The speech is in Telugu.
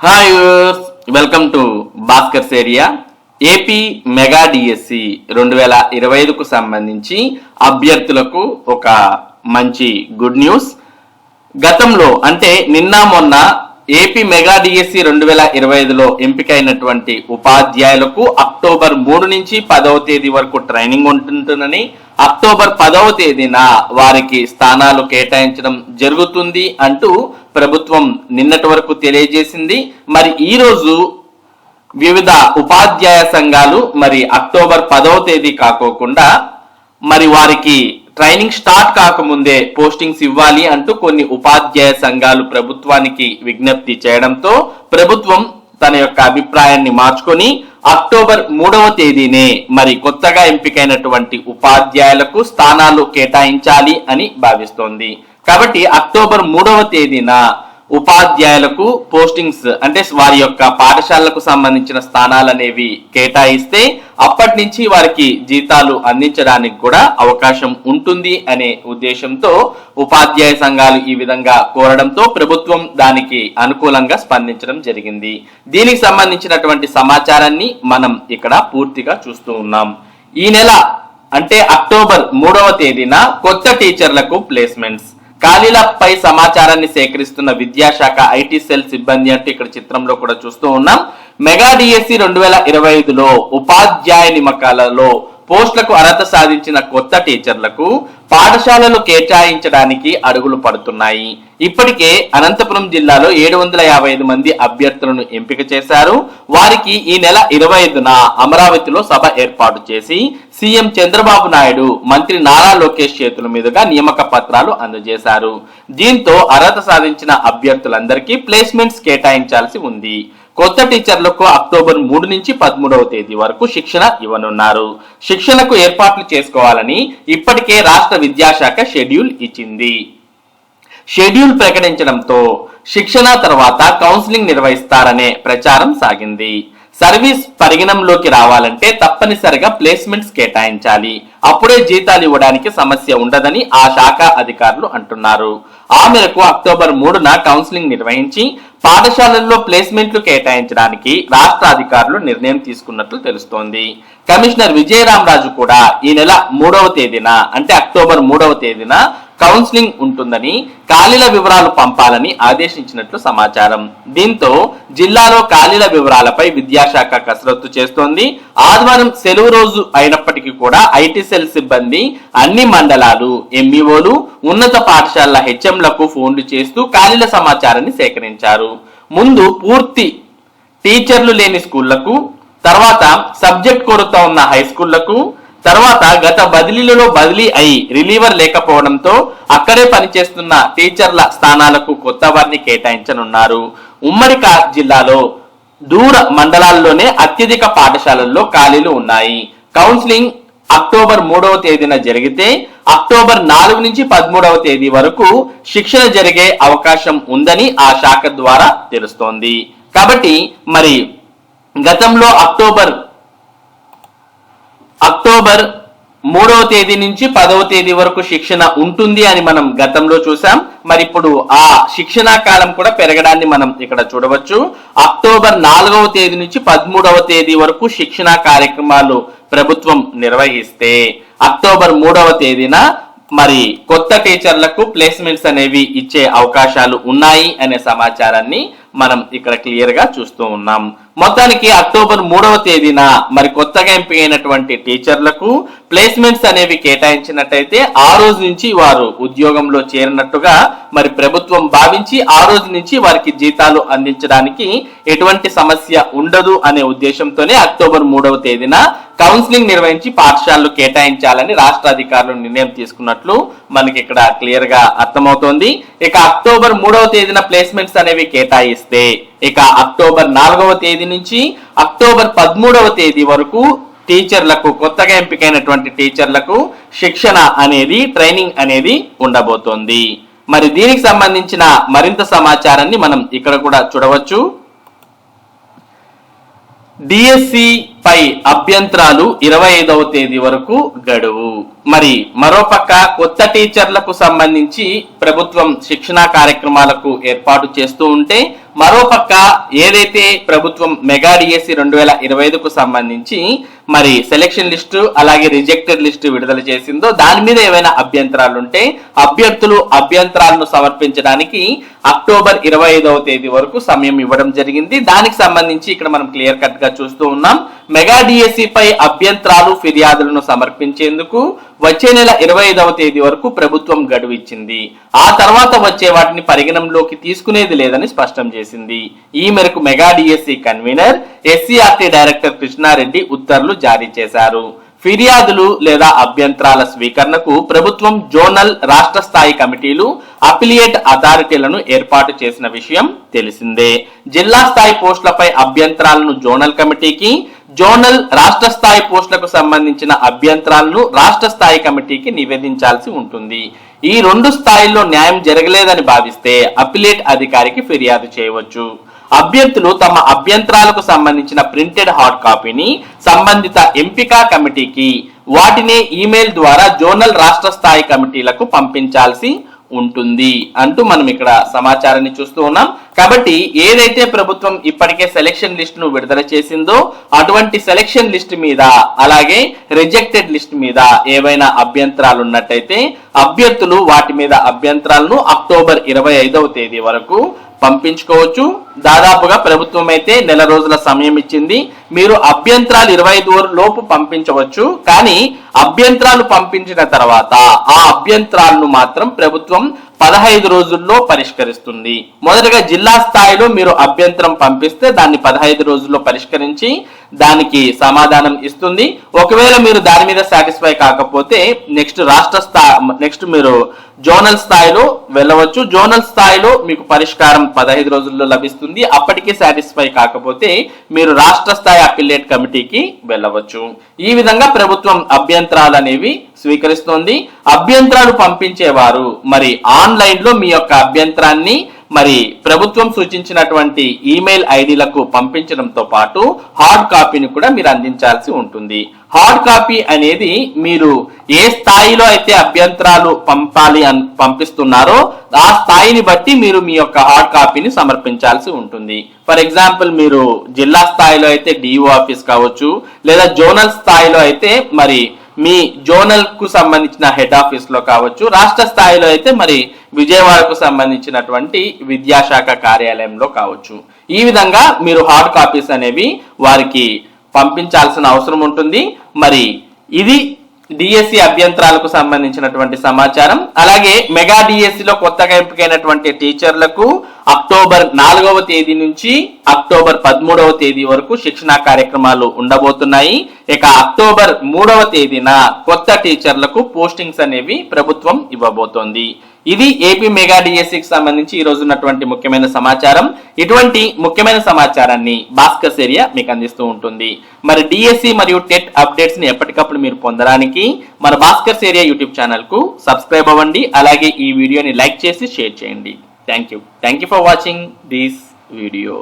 Hi welcome to Bhaskar's area AP mega DSC రెండు వేల ఇరవై ఐదుకు సంబంధించి అభ్యర్థులకు ఒక మంచి గుడ్ న్యూస్ గతంలో అంటే నిన్న మొన్న ఏపీ మెగా డిఎస్సి రెండు వేల ఇరవై ఐదులో ఎంపికైనటువంటి ఉపాధ్యాయులకు అక్టోబర్ మూడు నుంచి పదవ తేదీ వరకు ట్రైనింగ్ ఉంటుందని అక్టోబర్ పదవ తేదీన వారికి స్థానాలు కేటాయించడం జరుగుతుంది అంటూ ప్రభుత్వం నిన్నటి వరకు తెలియజేసింది. మరి ఈ రోజు వివిధ ఉపాధ్యాయ సంఘాలు మరి అక్టోబర్ పదవ తేదీ కాకోకుండా మరి వారికి ట్రైనింగ్ స్టార్ట్ కాకముందే పోస్టింగ్స్ ఇవ్వాలి అంటూ కొన్ని ఉపాధ్యాయ సంఘాలు ప్రభుత్వానికి విజ్ఞప్తి చేయడంతో ప్రభుత్వం తన యొక్క అభిప్రాయాన్ని మార్చుకొని అక్టోబర్ మూడవ తేదీనే మరి కొత్తగా ఎంపికైనటువంటి ఉపాధ్యాయులకు స్థానాలు కేటాయించాలి అని భావిస్తోంది. కాబట్టి అక్టోబర్ మూడవ తేదీన ఉపాధ్యాయులకు పోస్టింగ్స్ అంటే వారి యొక్క పాఠశాలలకు సంబంధించిన స్థానాలు అనేవి కేటాయిస్తే అప్పటి నుంచి వారికి జీతాలు అందించడానికి కూడా అవకాశం ఉంటుంది అనే ఉద్దేశంతో ఉపాధ్యాయ సంఘాలు ఈ విధంగా కోరడంతో ప్రభుత్వం దానికి అనుకూలంగా స్పందించడం జరిగింది. దీనికి సంబంధించినటువంటి సమాచారాన్ని మనం ఇక్కడ పూర్తిగా చూస్తూ ఉన్నాం. ఈ నెల అంటే అక్టోబర్ మూడవ తేదీన కొత్త టీచర్లకు ప్లేస్మెంట్స్. ఖాళీలపై సమాచారాన్ని సేకరిస్తున్న విద్యాశాఖ ఐటీ సెల్ సిబ్బంది అంటూ ఇక్కడ చిత్రంలో కూడా చూస్తూ ఉన్నాం. మెగా డిఎస్సి రెండు వేల ఇరవై ఐదులో ఉపాధ్యాయ నియామకాలలో పోస్టులకు అర్హత సాధించిన కొత్త టీచర్లకు పాఠశాలలు కేటాయించడానికి అడుగులు పడుతున్నాయి. ఇప్పటికే అనంతపురం జిల్లాలో ఏడు వందల యాభై ఐదు మంది అభ్యర్థులను ఎంపిక చేశారు. వారికి ఈ నెల ఇరవై ఐదున అమరావతిలో సభ ఏర్పాటు చేసి సీఎం చంద్రబాబు నాయుడు మంత్రి నారా లోకేష్ చేతుల మీదుగా నియామక పత్రాలు అందజేశారు. దీంతో అర్హత సాధించిన అభ్యర్థులందరికీ ప్లేస్మెంట్స్ కేటాయించాల్సి ఉంది. కొత్త టీచర్లకు అక్టోబర్ మూడు నుంచి పదమూడవ తేదీ వరకు శిక్షణ ఇవ్వనున్నారు. శిక్షణకు ఏర్పాట్లు చేసుకోవాలని ఇప్పటికే రాష్ట్ర విద్యాశాఖ షెడ్యూల్ ఇచ్చింది. షెడ్యూల్ ప్రకటించడంతో శిక్షణ తర్వాత కౌన్సిలింగ్ నిర్వహిస్తారనే ప్రచారం సాగింది. సర్వీస్ పరిగణంలోకి రావాలంటే తప్పనిసరిగా ప్లేస్మెంట్స్ కేటాయించాలి. అప్పుడే జీతాలు ఇవ్వడానికి సమస్య ఉండదని ఆ శాఖ అధికారులు అంటున్నారు. ఆ మేరకు అక్టోబర్ మూడున కౌన్సిలింగ్ నిర్వహించి పాఠశాలల్లో ప్లేస్మెంట్లు కేటాయించడానికి రాష్ట్ర అధికారులు నిర్ణయం తీసుకున్నట్లు తెలుస్తోంది. కమిషనర్ విజయరామరాజు కూడా ఈ నెల మూడవ తేదీన అంటే అక్టోబర్ మూడవ తేదీన కౌన్సిలింగ్ ఉంటుందని ఖాళీల వివరాలు పంపాలని ఆదేశించినట్లు సమాచారం. దీంతో జిల్లాలో ఖాళీల వివరాలపై విద్యాశాఖ కసరత్తు చేస్తోంది. ఆదివారం సెలవు రోజు అయినప్పటికీ కూడా ఐటీ సెల్ సిబ్బంది అన్ని మండలాలు ఎంఈఓలు ఉన్నత పాఠశాలల హెచ్ఎంలకు ఫోన్లు చేస్తూ ఖాళీల సమాచారాన్ని సేకరించారు. ముందు పూర్తి టీచర్లు లేని స్కూళ్ళకు తర్వాత సబ్జెక్ట్ కొరత ఉన్న హై స్కూళ్ళకు తర్వాత గత బదిలీలలో బదిలీ అయి రిలీవర్ లేకపోవడంతో అక్కడే పనిచేస్తున్న టీచర్ల స్థానాలకు కొత్త వారిని కేటాయించనున్నారు. ఉమ్మడి జిల్లాలో దూర మండలాల్లోనే అత్యధిక పాఠశాలల్లో ఖాళీలు ఉన్నాయి. కౌన్సిలింగ్ అక్టోబర్ మూడవ తేదీన జరిగితే అక్టోబర్ నాలుగు నుంచి పదమూడవ తేదీ వరకు శిక్షణ జరిగే అవకాశం ఉందని ఆ శాఖ ద్వారా తెలుస్తోంది. కాబట్టి మరి గతంలో అక్టోబర్ అక్టోబర్ మూడవ తేదీ నుంచి పదవ తేదీ వరకు శిక్షణ ఉంటుంది అని మనం గతంలో చూసాం. మరి ఇప్పుడు ఆ శిక్షణా కాలం కూడా పెరగడాన్ని మనం ఇక్కడ చూడవచ్చు. అక్టోబర్ నాలుగవ తేదీ నుంచి పదమూడవ తేదీ వరకు శిక్షణా కార్యక్రమాలు ప్రభుత్వం నిర్వహిస్తే అక్టోబర్ మూడవ తేదీన మరి కొత్త టీచర్లకు ప్లేస్మెంట్స్ అనేవి ఇచ్చే అవకాశాలు ఉన్నాయి అనే సమాచారాన్ని మనం ఇక్కడ క్లియర్గా చూస్తూ ఉన్నాం. మొత్తానికి అక్టోబర్ మూడవ తేదీన మరి కొత్తగా ఎంపికైనటువంటి టీచర్లకు ప్లేస్మెంట్స్ అనేవి కేటాయించినట్టయితే ఆ రోజు నుంచి వారు ఉద్యోగంలో చేరినట్టుగా మరి ప్రభుత్వం భావించి ఆ రోజు నుంచి వారికి జీతాలు అందించడానికి ఎటువంటి సమస్య ఉండదు అనే ఉద్దేశంతోనే అక్టోబర్ మూడవ తేదీన కౌన్సిలింగ్ నిర్వహించి పాఠశాలలు కేటాయించాలని రాష్ట్ర అధికారులు నిర్ణయం తీసుకున్నట్లు మనకి ఇక్కడ క్లియర్గా అర్థమవుతోంది. ఇక అక్టోబర్ మూడవ తేదీన ప్లేస్మెంట్స్ అనేవి కేటాయిస్తే ఇక అక్టోబర్ నాలుగవ తేదీ నుంచి అక్టోబర్ పదమూడవ తేదీ వరకు టీచర్లకు కొత్తగా ఎంపికైనటువంటి టీచర్లకు శిక్షణ అనేది ట్రైనింగ్ అనేది ఉండబోతోంది. మరి దీనికి సంబంధించిన మరింత సమాచారాన్ని మనం ఇక్కడ కూడా చూడవచ్చు. డిఎస్సి పై అభ్యంతరాలు ఇరవై ఐదవ తేదీ వరకు గడువు. మరి మరోపక్క కొత్త టీచర్లకు సంబంధించి ప్రభుత్వం శిక్షణా కార్యక్రమాలకు ఏర్పాటు చేస్తూ ఉంటే మరోపక్క ఏదైతే ప్రభుత్వం మెగా డిఎస్సి రెండు వేల ఇరవై ఐదుకు సంబంధించి మరి సెలక్షన్ లిస్టు అలాగే రిజెక్టెడ్ లిస్టు విడుదల చేసిందో దాని మీద ఏవైనా అభ్యంతరాలు ఉంటే అభ్యర్థులు అభ్యంతరాలను సమర్పించడానికి అక్టోబర్ ఇరవై ఐదవ తేదీ వరకు సమయం ఇవ్వడం జరిగింది. దానికి సంబంధించి ఇక్కడ మనం క్లియర్ కట్గా చూస్తూ ఉన్నాం. మెగా డిఎస్సి పై అభ్యంతరాలు ఫిర్యాదులను సమర్పించేందుకు వచ్చే నెల ఇరవై ఐదవ తేదీ వరకు ప్రభుత్వం గడువు ఇచ్చింది ఆ తర్వాత వచ్చే వాటిని పరిగణంలోకి తీసుకునేది లేదని స్పష్టం చేసింది. ఈ మేరకు mega DSC convenor SCRT director Krishna Reddy ఉత్తర్వులు జారీ చేశారు. ఫిర్యాదులు లేదా అభ్యంతరాల స్వీకరణకు ప్రభుత్వం జోనల్ రాష్ట్ర స్థాయి కమిటీలు అఫిలియేట్ అథారిటీలను ఏర్పాటు చేసిన విషయం తెలిసిందే. జిల్లా స్థాయి పోస్టులపై అభ్యంతరాలను జోనల్ కమిటీకి జోనల్ రాష్ట్ర స్థాయి పోస్టులకు సంబంధించిన అభ్యంతరాలను రాష్ట్ర స్థాయి కమిటీకి నివేదించాల్సి ఉంటుంది. ఈ రెండు స్థాయిల్లో న్యాయం జరగలేదని భావిస్తే అపిలేట్ అధికారికి ఫిర్యాదు చేయవచ్చు. అభ్యర్థులు తమ అభ్యంతరాలకు సంబంధించిన ప్రింటెడ్ హార్డ్ కాపీని సంబంధిత ఎంపిక కమిటీకి వాటిని ఈమెయిల్ ద్వారా జోనల్ రాష్ట్ర స్థాయి కమిటీలకు పంపించాల్సి ఉంటుంది. అంటూ మనం ఇక్కడ సమాచారాన్ని చూస్తూ ఉన్నాం. కాబట్టి ఏదైతే ప్రభుత్వం ఇప్పటికే సెలక్షన్ లిస్ట్ను విడుదల చేసిందో అటువంటి సెలక్షన్ లిస్ట్ మీద అలాగే రిజెక్టెడ్ లిస్ట్ మీద ఏవైనా అభ్యంతరాలు ఉన్నట్టయితే అభ్యర్థులు వాటి మీద అభ్యంతరాలను అక్టోబర్ ఇరవై ఐదవ తేదీ వరకు పంపించుకోవచ్చు. దాదాపుగా ప్రభుత్వం అయితే నెల రోజుల సమయం ఇచ్చింది. మీరు అభ్యంతరాలు ఇరవై ఐదు లోపు పంపించవచ్చు. కానీ అభ్యంతరాలు పంపించిన తర్వాత ఆ అభ్యంతరాలను మాత్రం ప్రభుత్వం పదహైదు రోజుల్లో పరిష్కరిస్తుంది. మొదటగా జిల్లా స్థాయిలో మీరు అభ్యంతరం పంపిస్తే దాన్ని పదహైదు రోజుల్లో పరిష్కరించి దానికి సమాధానం ఇస్తుంది. ఒకవేళ మీరు దాని మీద సాటిస్ఫై కాకపోతే నెక్స్ట్ రాష్ట్ర స్థాయి నెక్స్ట్ మీరు జోనల్ స్థాయిలో వెళ్ళవచ్చు. జోనల్ స్థాయిలో మీకు పరిష్కారం పదహైదు రోజుల్లో లభిస్తుంది. అప్పటికే సాటిస్ఫై కాకపోతే మీరు రాష్ట్ర స్థాయి అపిలేట్ కమిటీకి వెళ్ళవచ్చు. ఈ విధంగా ప్రభుత్వం అభ్యంతరాలు అనేవి స్వీకరిస్తోంది. అభ్యంతరాలు పంపించేవారు మరి ఆన్ ఆన్లైన్లో మీ యొక్క అభ్యంతరాన్ని మరి ప్రభుత్వం సూచించినటువంటి ఈమెయిల్ ఐడీలకు పంపించడంతో పాటు హార్డ్ కాపీని కూడా మీరు అందించాల్సి ఉంటుంది. హార్డ్ కాపీ అనేది మీరు ఏ స్థాయిలో అయితే అభ్యంతరాలు పంపాలి అని పంపిస్తున్నారో ఆ స్థాయిని బట్టి మీరు మీ యొక్క హార్డ్ కాపీని సమర్పించాల్సి ఉంటుంది. ఫర్ ఎగ్జాంపుల్ మీరు జిల్లా స్థాయిలో అయితే డిఓ ఆఫీస్ కావచ్చు లేదా జోనల్ స్థాయిలో అయితే మరి మీ జోనల్కు సంబంధించిన హెడ్ ఆఫీస్లో కావచ్చు రాష్ట్ర స్థాయిలో అయితే మరి విజయవాడకు సంబంధించినటువంటి విద్యాశాఖ కార్యాలయంలో కావచ్చు. ఈ విధంగా మీరు హార్డ్ కాపీస్ అనేవి వారికి పంపించాల్సిన అవసరం ఉంటుంది. మరి ఇది డిఎస్సి అభ్యంతరాలకు సంబంధించినటువంటి సమాచారం. అలాగే మెగా డిఎస్సి లో కొత్తగా ఎంపికైనటువంటి టీచర్లకు అక్టోబర్ నాలుగవ తేదీ నుంచి అక్టోబర్ పదమూడవ తేదీ వరకు శిక్షణా కార్యక్రమాలు ఉండబోతున్నాయి. ఇక అక్టోబర్ మూడవ తేదీన కొత్త టీచర్లకు పోస్టింగ్స్ అనేవి ప్రభుత్వం ఇవ్వబోతోంది. ఇది ఏపీ మెగా డిఎస్సికి సంబంధించి ఈ రోజు ఉన్నటువంటి ముఖ్యమైన సమాచారం. ఇటువంటి ముఖ్యమైన సమాచారాన్ని భాస్కర్ ఏరియా మీకు అందిస్తూ ఉంటుంది. మరి డిఎస్సి మరియు టెట్ అప్డేట్స్ని ఎప్పటికప్పుడు మీరు పొందడానికి మన భాస్కర్ ఏరియా యూట్యూబ్ ఛానల్కు సబ్స్క్రైబ్ అవ్వండి. అలాగే ఈ వీడియోని లైక్ చేసి షేర్ చేయండి. Thank you thank you for watching this video